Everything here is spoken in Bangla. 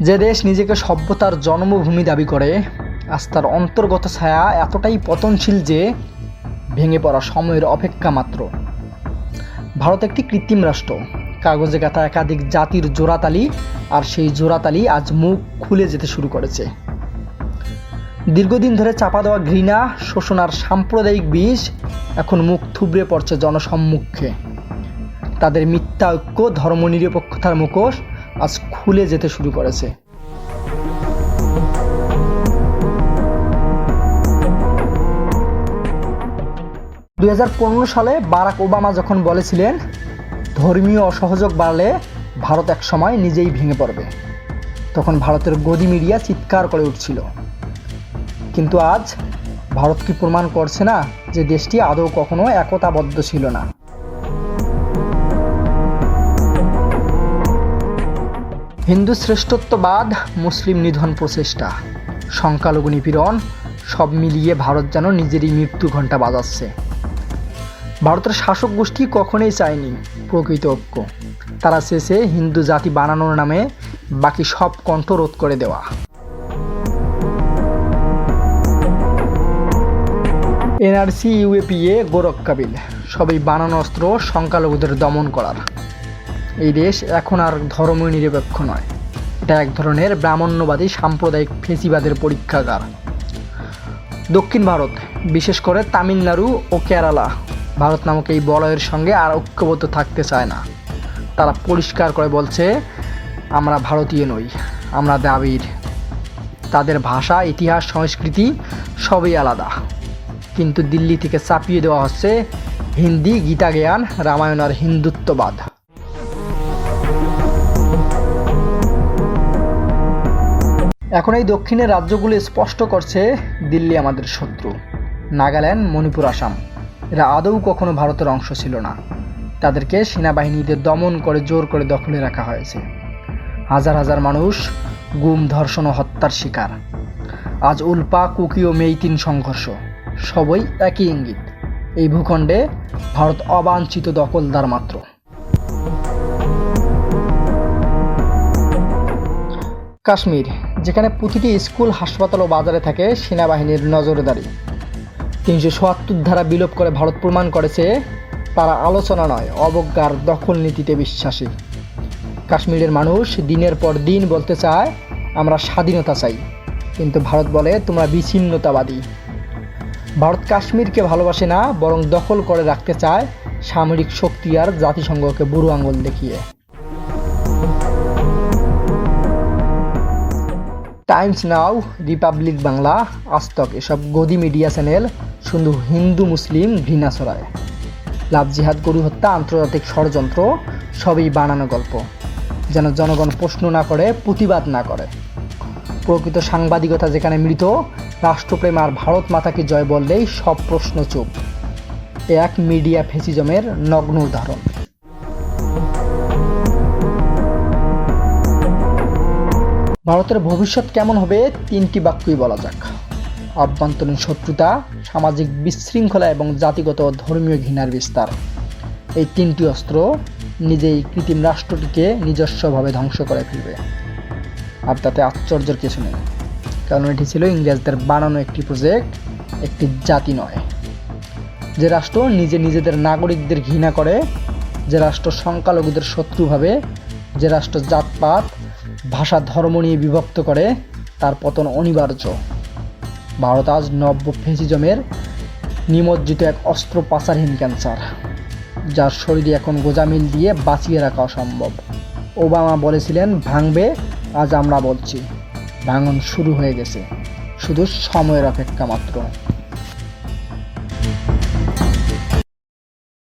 যে দেশ নিজেকে সভ্যতার জন্মভূমি দাবি করে, আজ তার অন্তর্গত ছায়া এতটাই পতনশীল যে ভেঙে পড়া সময়ের অপেক্ষা মাত্র। ভারত একটি কৃত্রিম রাষ্ট্র। কাগজে গাথা একাধিক জাতির জোড়াতালি, আর সেই জোড়াতালি আজ মুখ খুলে যেতে শুরু করেছে। দীর্ঘদিন ধরে চাপা দেওয়া ঘৃণা, শোষণ আর সাম্প্রদায়িক বিষ এখন মুখ থুবড়ে পড়ছে জনসম্মুখে। তাদের মিথ্যা ঐক্য, ধর্মনিরপেক্ষতার মুখোশ আজ খুলে যেতে শুরু করেছে। দুই সালে বারাক ওবামা যখন বলেছিলেন, ধর্মীয় অসহযোগ বাড়লে ভারত এক সময় নিজেই ভেঙে পড়বে। তখন ভারতের গদি মিডিয়া চিৎকার করে উঠছিল। কিন্তু আজ ভারত কি প্রমাণ করছে না যে দেশটি আদৌ কখনো একতাবদ্ধ ছিল না? হিন্দু শ্রেষ্ঠত্ববাদ, মুসলিম নিধন প্রচেষ্টা। সংখ্যালঘু নিপীড়ন, সব মিলিয়ে ভারত যেন নিজেরই মৃত্যু ঘণ্টা বাজাচ্ছে। ভারতের শাসক গোষ্ঠী কখনোই চায়নি প্রকৃত ঐক্য। তারা শেষে হিন্দু জাতি বানানোর নামে বাকি সব কণ্ঠ রোধ করে দেওয়া। এনআরসি, ইউএপিএ গোরক্ষাবিল সবই বানানো অস্ত্র সংখ্যালঘুদের দমন করার। এই দেশ এখন আর ধর্মীয় নিরপেক্ষ নয়। এটা এক ধরনের ব্রাহ্মণ্যবাদী সাম্প্রদায়িক ফেসিবাদের পরীক্ষাগার। দক্ষিণ ভারত, বিশেষ করে তামিলনাড়ু ও কেরালা, ভারত নামক এই বলয়ের সঙ্গে আর ঐক্যবদ্ধ থাকতে চায় না। তারা পরিষ্কার করে বলছে, আমরা ভারতীয় নই, আমরা দ্রাবিড়। তাদের ভাষা, ইতিহাস, সংস্কৃতি সবই আলাদা। কিন্তু দিল্লি থেকে চাপিয়ে দেওয়া হচ্ছে হিন্দি গীতা জ্ঞান রামায়ণ আর হিন্দুত্ববাদ। এখন এই দক্ষিণের রাজ্যগুলি স্পষ্ট করছে দিল্লি আমাদের শত্রু। নাগাল্যান্ড, মণিপুর, আসাম। এরা আদৌ কখনো ভারতের অংশ ছিল না। তাদেরকে সেনাবাহিনীদের দমন করে জোর করে দখলে রাখা হয়েছে। হাজার হাজার মানুষ গুম, ধর্ষণ ও হত্যার শিকার। আজ উল্পা, কুকি ও মেইতিন সংঘর্ষ। সবই একই ইঙ্গিত। এই ভূখণ্ডে ভারত অবাঞ্ছিত দখলদার মাত্র। কাশ্মীর, যেখানে প্রতিটি স্কুল, হাসপাতাল ও বাজারে থাকে সেনাবাহিনীর নজরদারি। তিনশো সোয়াত্তর ধারা বিলোপ করে ভারত প্রমাণ করেছে, তারা আলোচনা নয়, অবজ্ঞার দখল নীতিতে বিশ্বাসী। কাশ্মীরের মানুষ দিনের পর দিন বলতে চায়, আমরা স্বাধীনতা চাই। কিন্তু ভারত বলে, তোমরা বিচ্ছিন্নতাবাদী। ভারত কাশ্মীরকে ভালোবাসে না, বরং দখল করে রাখতে চায় সামরিক শক্তি আর জাতিসংঘকে বুড়ো আঙুল দেখিয়ে। টাইমস নাও রিপাবলিক বাংলা আস্তক এসব গদি মিডিয়া চ্যানেল শুধু হিন্দু, মুসলিম, ঘৃণা ছড়ায়। লাভ জিহাদ, গরু হত্যা, আন্তর্জাতিক ষড়যন্ত্র, সবই বানানো গল্প। যেন জনগণ প্রশ্ন না করে, প্রতিবাদ না করে। প্রকৃত সাংবাদিকতা যেখানে মৃত, রাষ্ট্রপ্রেম আর ভারত মাতাকে জয় বললেই সব প্রশ্ন চুপ। এক মিডিয়া ফেসিজমের নগ্ন উদাহরণ। ভারতের ভবিষ্যৎ কেমন হবে তিনটি বাক্যই বলা যাক। অভ্যন্তরীণ শত্রুতা, সামাজিক বিশৃঙ্খলা এবং জাতিগত ধর্মীয় ঘৃণার বিস্তার। এই তিনটি অস্ত্র নিজেই কৃত্রিম রাষ্ট্রটিকে নিজস্বভাবে ধ্বংস করে ফেলবে। আর তাতে আশ্চর্যের কিছু নেই, কারণ এটি ছিল ইংরেজদের বানানো একটি প্রজেক্ট একটি জাতি নয়। যে রাষ্ট্র নিজে নিজেদের নাগরিকদের ঘৃণা করে, যে রাষ্ট্র সংখ্যালঘুদের শত্রু ভাবে, যে রাষ্ট্র জাতপাত ভাষা ধর্ম নিয়ে বিভক্ত করে তার পতন অনিবার্য। ভারত আজ নব্য ফেসিজমের নিমজ্জিত এক অস্ত্র পাচারহীন ক্যান্সার, যার শরীরে এখন গোজামিল দিয়ে বাঁচিয়ে রাখা অসম্ভব। ওবামা বলেছিলেন, ভাঙবে, আজ আমরা বলছি। ভাঙন শুরু হয়ে গেছে। শুধু সময়ের অপেক্ষা মাত্র।